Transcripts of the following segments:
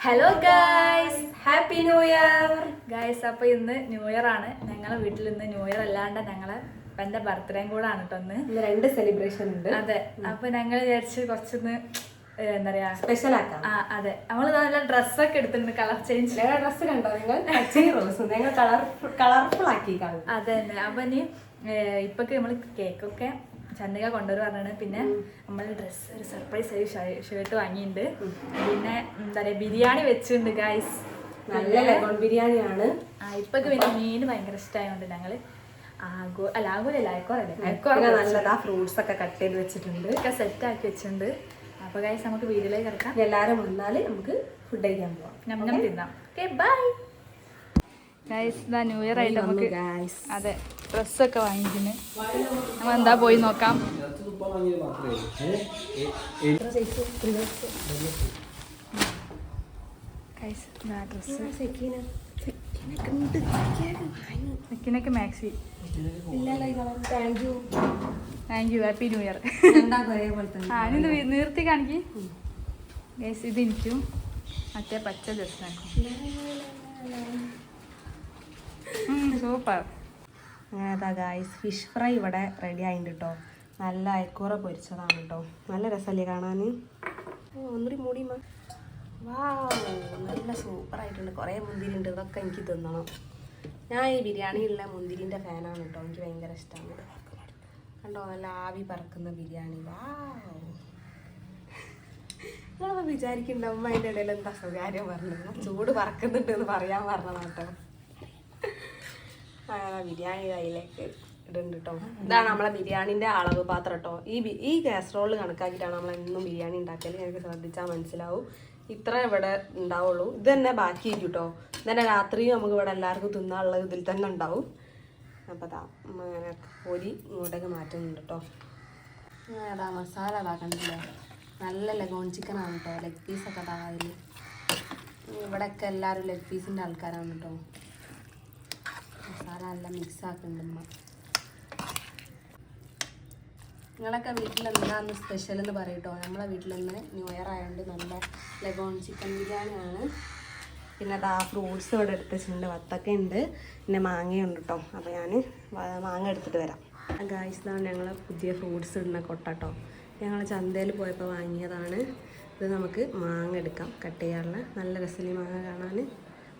Hello guys happy new year guys അപ്പൊ ഇന്ന് new year ആണ്. ഞങ്ങളെ വീട്ടിൽ ഇന്ന് ന്യൂ ഇയർ അല്ലാണ്ട് ഞങ്ങളെ എന്റെ ബർത്ത്ഡേയും കൂടെ ആണ് കേട്ടോ ഇന്ന്. രണ്ട് സെലിബ്രേഷൻ ഉണ്ട്. അതെ. അപ്പൊ ഞങ്ങൾ വിചാരിച്ച് കുറച്ചൊന്ന് എന്താ പറയാ? സ്പെഷ്യൽ ആക്കാം. ആ അതെ. നമ്മൾ നല്ല ഡ്രസ്സൊക്കെ എടുത്തിട്ടുണ്ട് കളർ ചേഞ്ച് ഡ്രസ്സ് കണ്ടോ? നിങ്ങൾ റോസും ഞങ്ങൾ കളർ കളർഫുൾ ആക്കി കാണും അതെ തന്നെ അപ്പൊ ഇനി ഇപ്പൊക്കെ നമ്മൾ കേക്കൊക്കെ ചന്ദ്രിക കൊണ്ടുവരും പറഞ്ഞാണ്. പിന്നെ നമ്മൾ ഡ്രസ്സ് ഒരു സർപ്രൈസ് ആയി ഷർട്ട് വാങ്ങിയിട്ടുണ്ട് പിന്നെ എന്താ പറയുക ബിരിയാണി വെച്ചിട്ടുണ്ട് ഗായ്സ് നല്ല ലെഗോൺ ബിരിയാണിയാണ്. ആ ഇപ്പൊക്കെ പിന്നെ മീൻ ഭയങ്കര ഇഷ്ടമായതുകൊണ്ട് ഞങ്ങൾ ആഗോ അല്ല ആഗോലല്ല അയക്കോറല്ലേ? അയക്കോറ നല്ലതാ ഫ്രൂട്ട്സ് ഒക്കെ കട്ട് ചെയ്ത് വെച്ചിട്ടുണ്ട്. ഒക്കെ സെറ്റ് ആക്കി വെച്ചിട്ടുണ്ട് അപ്പൊ ഗൈസ് നമുക്ക് വീട്ടിലേക്ക് കിടക്കാം. ഇനി എല്ലാവരും വന്നാൽ നമുക്ക് ഫുഡ് കഴിക്കാൻ പോവാം. ഞമ്മ തിന്നാം. ഓക്കെ ബൈ ഗൈസ് ഇതാ ന്യൂ ഇയർ ആയിട്ട് നമുക്ക് അതെ ഡ്രസ്സൊക്കെ വാങ്ങിക്കുന്നു. നമ്മൾ എന്താ പോയി നോക്കാം. ഗൈസ് ഇതാ dress maxi thank you happy new year ആ ഇനി നിർത്തി കാണിക്ക്. ഗൈസ് ഇത് എനിക്കും മറ്റേ പച്ച ഡ്രസ്സാണ് സൂപ്പർ. അങ്ങനെ അതാ ഗായ്സ് ഫിഷ് ഫ്രൈ ഇവിടെ റെഡി ആയിട്ടുണ്ട് കേട്ടോ നല്ല അയക്കൂറ പൊരിച്ചതാണ് കേട്ടോ നല്ല രസമല്ലേ കാണാൻ ഒന്നുകൂടി മൂടി വാ നല്ല സൂപ്പറായിട്ടുണ്ട് കുറേ മുന്തിരി ഉണ്ട് ഇതൊക്കെ എനിക്ക് തിന്നണം. ഞാൻ ഈ ബിരിയാണിയുള്ള മുന്തിരിന്റെ ഫാനാണ് കേട്ടോ എനിക്ക് ഭയങ്കര ഇഷ്ടമാണ് കണ്ടോ നല്ല ആവി പറക്കുന്ന ബിരിയാണി. വാ നിങ്ങളൊന്ന് വിചാരിക്കണ്ട. അമ്മ അതിന്റെ ഇടയിൽ എന്താ സ്വകാര്യം പറഞ്ഞത്? ചൂട് പറക്കുന്നുണ്ട് എന്ന് പറയാൻ അങ്ങനെ ബിരിയാണി കയ്യിലേക്ക് ഇതാണ് നമ്മളെ ബിരിയാണിന്റെ അളവ് പാത്രം കേട്ടോ ഈ ഈ കാസറോൾ കണക്കാക്കിയിട്ടാണ് നമ്മൾ എന്നും ബിരിയാണി ഉണ്ടാക്കൽ ഞങ്ങൾക്ക് ശ്രദ്ധിച്ചാൽ മനസ്സിലാവും. ഇത്ര ഇവിടെ ഉണ്ടാവുള്ളൂ. ഇത് തന്നെ ബാക്കി ഇരിക്കും കേട്ടോ ഇതന്നെ തന്നെ രാത്രിയും നമുക്ക് ഇവിടെ എല്ലാവർക്കും തിന്നാനുള്ള ഇതിൽ തന്നെ ഉണ്ടാവും. അപ്പോൾ അതാ അങ്ങനെ പൊരി ഇങ്ങോട്ടേക്ക് മാറ്റുന്നുണ്ട് കേട്ടോ അതാ മസാല അതാക്കണ്ടല്ലോ നല്ല ലഗോൺ ചിക്കൻ ആണ് കേട്ടോ ലെഗ് പീസൊക്കെ അതാ അതിൽ ഇവിടെയൊക്കെ എല്ലാവരും ലെഗ് പീസിന്റെ ആൾക്കാരാണ് കേട്ടോ മസാല എല്ലാം മിക്സ് ആക്കുന്നുണ്ട് നിങ്ങളൊക്കെ വീട്ടിൽ എന്താന്ന് സ്പെഷ്യൽ എന്ന് പറയട്ടോ. നമ്മളെ വീട്ടിൽ ഇന്ന് ന്യൂ ഇയർ ആയതുകൊണ്ട് നല്ല ലെഗോൺ ചിക്കൻ ബിരിയാണിയാണ്. പിന്നെ അതാ ഫ്രൂട്ട്സ് ഇവിടെ എടുത്ത് വെച്ചിട്ടുണ്ട് വത്തക്ക ഉണ്ട് പിന്നെ മാങ്ങയുണ്ട് കേട്ടോ അപ്പോൾ ഞാൻ മാങ്ങ എടുത്തിട്ട് വരാം. ഗായ്സ് ഇതാണ് ഞങ്ങൾ പുതിയ ഫ്രൂട്ട്സ് ഇടുന്ന കൊട്ടട്ടോ. ഞങ്ങൾ ചന്തയിൽ പോയപ്പോൾ വാങ്ങിയതാണ്. ഇത് നമുക്ക് മാങ്ങ എടുക്കാം. കട്ട് ചെയ്യാനുള്ള നല്ല രസലി മാങ്ങ കാണാൻ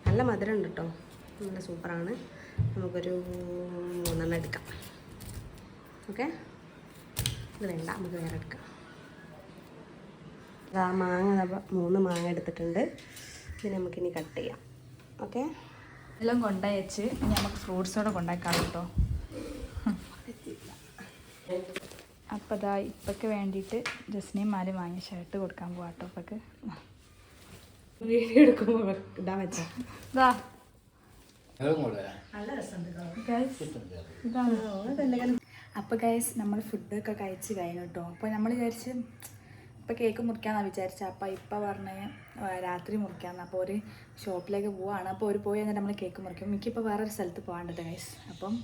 നല്ല മധുരം ഉണ്ട് കേട്ടോ നല്ല സൂപ്പറാണ്. നമുക്കൊരു മൂന്നെണ്ണം എടുക്കാം. ഓക്കെ? ഇത് വേണ്ട നമുക്ക് വേറെ എടുക്കാം. ആ മാങ്ങ മൂന്ന് മാങ്ങ എടുത്തിട്ടുണ്ട്. ഇത് നമുക്കിനി കട്ട് ചെയ്യാം. ഓക്കെ? എല്ലാം കൊണ്ടയച്ച്. ഇനി നമുക്ക് ഫ്രൂട്ട്സോടെ കൊണ്ടാക്കാം കേട്ടോ അപ്പം ഇതാ ഇപ്പൊക്കെ വേണ്ടിയിട്ട് ജസ്നയും മാലും വാങ്ങിയ ഷർട്ട് കൊടുക്കാൻ പോവാട്ടോ ഇപ്പൊക്ക്. വീഡിയോ എടുക്കുമ്പോൾ ഇടാൻ വെച്ചാ. ഇതാ നല്ല രസമുണ്ട് ഗൈസ് ഇതാണ് അപ്പോൾ ഗൈസ് നമ്മൾ ഫുഡൊക്കെ കഴിച്ചു കഴിഞ്ഞു കേട്ടോ അപ്പോൾ നമ്മൾ വിചാരിച്ച് ഇപ്പോൾ കേക്ക് മുറിക്കാമെന്നാണ് വിചാരിച്ചത് അപ്പോൾ ഇപ്പം പറഞ്ഞ രാത്രി മുറിക്കാമെന്ന് അപ്പോൾ ഒരു ഷോപ്പിലേക്ക് പോവാണ്. അപ്പോൾ ഒരു പോയി എന്നിട്ട് നമ്മൾ കേക്ക് മുറിക്കും. എനിക്കിപ്പോൾ വേറൊരു സ്ഥലത്ത് പോകാണ്ടത് ഗൈസ് അപ്പം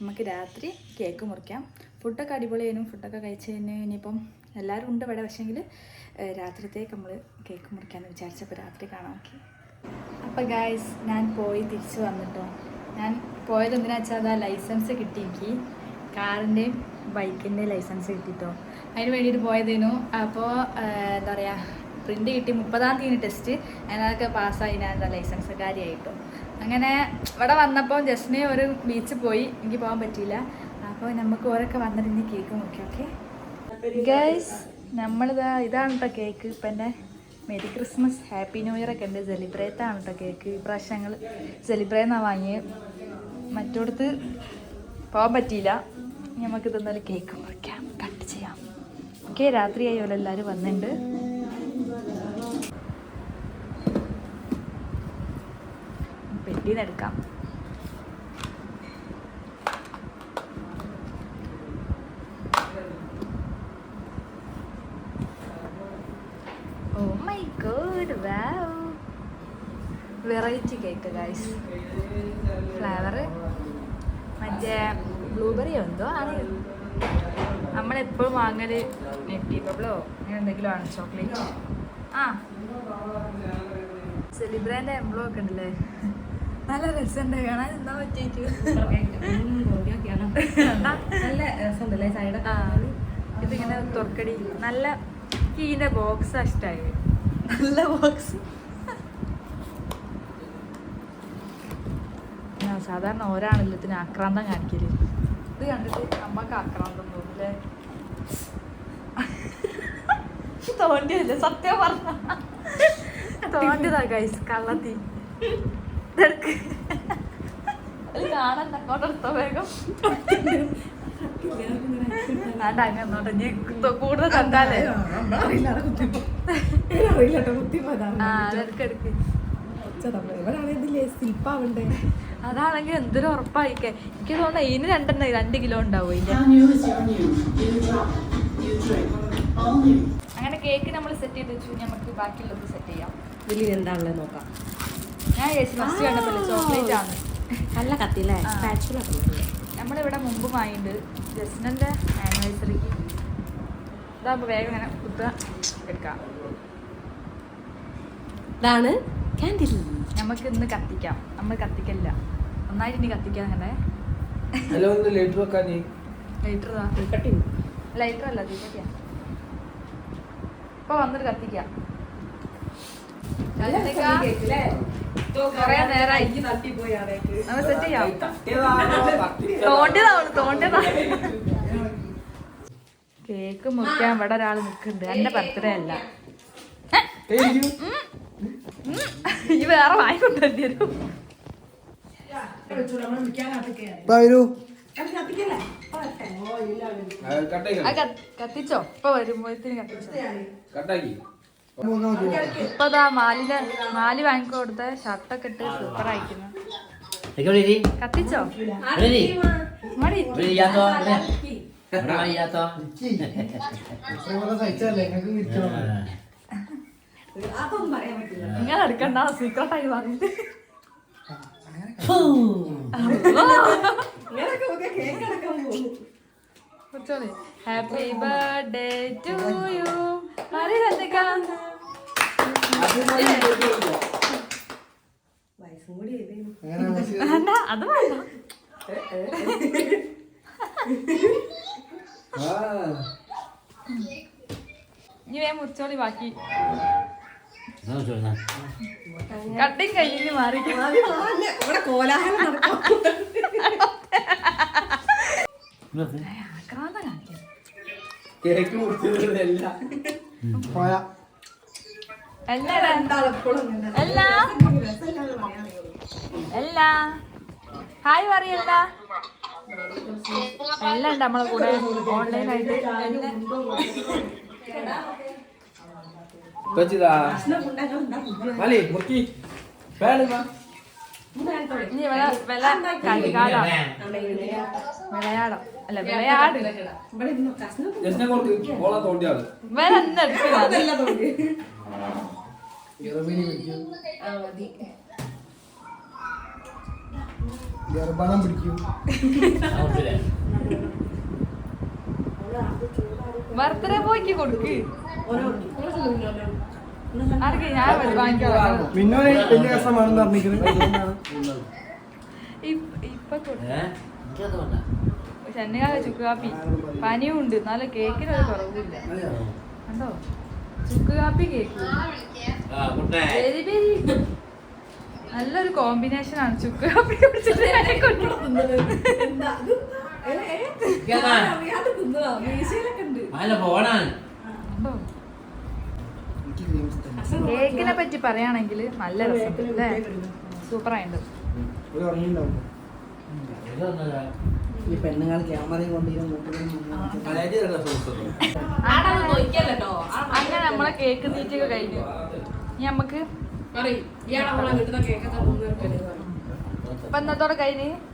നമുക്ക് രാത്രി കേക്ക് മുറിക്കാം. ഫുഡൊക്കെ അടിപൊളിയായിരുന്നു. ഫുഡൊക്കെ കഴിച്ച് കഴിഞ്ഞ് ഇനിയിപ്പം എല്ലാവരും ഉണ്ട് ഇവിടെ. പക്ഷേങ്കിൽ രാത്രിത്തേക്ക് നമ്മൾ കേക്ക് മുറിക്കാമെന്ന് വിചാരിച്ചപ്പോൾ രാത്രി കാണാൻ നോക്കി അപ്പോൾ ഗായ്സ് ഞാൻ പോയി തിരിച്ചു വന്നിട്ടോ. ഞാൻ പോയത് എന്തിനാ വെച്ചാൽ അതാ ലൈസൻസ് കിട്ടി എനിക്ക് കാറിന്റെയും ബൈക്കിന്റെയും ലൈസൻസ് കിട്ടിട്ടോ. അതിന് വേണ്ടിയിട്ട് പോയതേനു. അപ്പോൾ എന്താ പറയുക പ്രിന്റ് കിട്ടി മുപ്പതാം തീയതി ടെസ്റ്റ് അതിനൊക്കെ പാസ്സായി ഞാൻ എന്താ ലൈസൻസ് കാര്യമായിട്ടോ അങ്ങനെ ഇവിടെ വന്നപ്പോൾ ജസ്റ്റിനെ ഒരു ബീച്ച് പോയി. എനിക്ക് പോകാൻ പറ്റിയില്ല. അപ്പോൾ നമുക്ക് ഓരൊക്കെ വന്നിട്ട് ഇനി കേക്ക് നോക്കി ഓക്കെ ഗൈസ് നമ്മളിതാ ഇതാണ് കേട്ടോ കേക്ക് ഇപ്പം എന്റെ merry Christmas happy new year ഒക്കെ ഉണ്ട്. സെലിബ്രേറ്റ് ആണ് കേട്ടോ കേക്ക്. ഇപ്രാവശ്യം ഞങ്ങൾ സെലിബ്രേറ്റ് എന്നാണ് വാങ്ങിയത് മറ്റോടത്ത് പോകാൻ പറ്റിയില്ല. നമുക്ക് ഇതൊന്നൊരു കേക്ക് മുറിക്കാം. കട്ട് ചെയ്യാം. ഓക്കെ രാത്രിയായല്ലോ എല്ലാവരും വന്നിട്ടുണ്ട് പെട്ടിന്ന് എടുക്കാം. കേക്ക് ഗൈസ് ഫ്ലേവർ മറ്റേ ബ്ലൂബെറി എന്തോ ആണ് നമ്മളെപ്പോഴും വാങ്ങൽ നെറ്റി ബബിളോ അങ്ങനെ എന്തെങ്കിലും ആണ് ചോക്ലേറ്റ് ആ. സെലിബ്രേന്റെ എംബ്ലോ ഒക്കെ ഉണ്ടല്ലേ നല്ല രസമുണ്ട്. കാണാൻ എന്താ പറ്റിയിട്ട്? നല്ല രസമുണ്ടല്ലേ ആ. ഇതിങ്ങനെ തുറക്കടി. നല്ല കീന്റെ ബോക്സ് ഇഷ്ടമായി നല്ല ബോക്സ് സാധാരണ ഒരാണല്ലോ ഇതിന് ആക്രാന്തം കാണിക്കൽ. ഇത് കണ്ടിട്ട് അമ്മയ്ക്ക് ആക്രാന്തം തോന്നില്ലേ തോണ്ടിയല്ലേ സത്യം പറഞ്ഞ. തോണ്ടിയതാ ഗൈസ് കള്ളത്തി. കാണാൻ അങ്ങോട്ടെടുത്തോ വേഗം. വേണ്ട തു- കൂടുതൽ കണ്ടാലേ. ആ അതാണെങ്കിൽ എന്തൊരു ഉറപ്പായിക്കെ. എനിക്ക് തോന്നുന്നു ഇതിന് രണ്ടെണ്ണം രണ്ട് കിലോ ഉണ്ടാവും ഇല്ല. അങ്ങനെ കേക്ക് നമ്മൾ സെറ്റ് ചെയ്ത് വെച്ചു നമുക്ക് ബാക്കിയുള്ളത് സെറ്റ് ചെയ്യാം. വലിയ എന്താണുള്ളത് നോക്കാം. ഞാൻ ചേച്ചി ഫസ്റ്റ് കണ്ടപ്പോൾ ചോക്ലേറ്റ് ആണ്. നല്ല കത്തില്ലേ നമ്മളിവിടെ മുമ്പ് വാങ്ങിണ്ട് ജസ്നന്റെ ആനിവേഴ്സറിക്ക് ഇതാകുമ്പോൾ വേഗം ഇങ്ങനെ കുത്തുക എടുക്കാം. ഇതാണ് കാൻഡിൽ നമുക്ക് ഇന്ന് കത്തിക്കാം. നമ്മൾ കത്തിക്കല്ല ഒന്നായിട്ട് ഇനി കത്തിക്കാൻ കണ്ടേ ഹലോ ഒന്ന് ലൈറ്റർ വെക്കാൻ ലൈറ്റർ ലൈറ്റർ അല്ല ദീപക്കാ ഇപ്പൊ വന്നിട്ട് കത്തിക്കാം. കൊറേ നേരായി. നമ്മൾ സെറ്റ് ചെയ്യാം. തോണ്ടിയതാവൾ തോണ്ടിയതാ കേക്ക് മുറിക്കാൻ ഇവിടെ ഒരാൾ നിൽക്കുന്നുണ്ട് എന്റെ ബർത്ത്ഡേ അല്ല. ഈ വേറെ വാങ്ങിക്കൊണ്ടു വരും. വരൂ. കത്തിച്ചോ? ഇപ്പൊ വരുമ്പോഴത്തേന് കത്തിച്ചോ? ഇപ്പൊ മാലിന് മാലി വാങ്ങിക്കോ കൊടുത്ത. ഷർട്ടൊക്കെ ഇട്ട് സൂപ്പർ ആയിക്കുന്നു? കത്തിച്ചോ? മടി നിങ്ങൾ എടുക്കണ്ട സീക്രട്ട് ആയി പറഞ്ഞിട്ട് happy birthday to you Hari വേണ്ട അത് വേണ്ട. ഇനി വേ മുറിച്ചോളി ബാക്കി. കട്ടിങ് കഴിഞ്ഞ് മാറി. ഇവിടെ കോലാഹലം നടക്കാം. ആക്രാന്ത കാണിക്കാം കേക്ക് മുറിച്ചതല്ല എല്ലാ. ഹായ് പറയല്ല എല്ലാം. ഉണ്ട് നമ്മളെ കൂടെ. ഓൺലൈനായിട്ട് മലി മുറുക്കി. വിളയാടം അല്ല വിളയാട്. എടുക്കുന്നത് ഗർഭണം പിടിക്കും? ബർത്ത്ഡേ ബോയ്ക്ക് കൊടുക്ക്. മിന്നോനെ വലിയ കഷ്ടമാണെന്ന് പറഞ്ഞിരിക്കുന്നത്. ഇപ്പൊ കൊടുക്കും? Ikaw to na. ചെന്നൈ ചുക്ക് കാപ്പി പനിയും ഉണ്ട്. എന്നാലും കേക്കിന് ഒരു കുറവില്ല കണ്ടോ? ചുക്ക് കാപ്പി കേക്ക് നല്ലൊരു കോമ്പിനേഷൻ ആണ് ചുക്ക് കാപ്പി കുടിച്ചിട്ട് കേക്കിനെ പറ്റി പറയുകയാണെങ്കിൽ നല്ല രസം lang. ഈ പെണ്ണുങ്ങൾ ക്യാമറയും കൊണ്ടിരുന്നു അങ്ങനെ നമ്മളെ കേക്ക് തീറ്റൊക്കെ കഴിഞ്ഞു. ഇനി നമുക്ക് പറയും എന്നത്തോടെ നമ്മളെ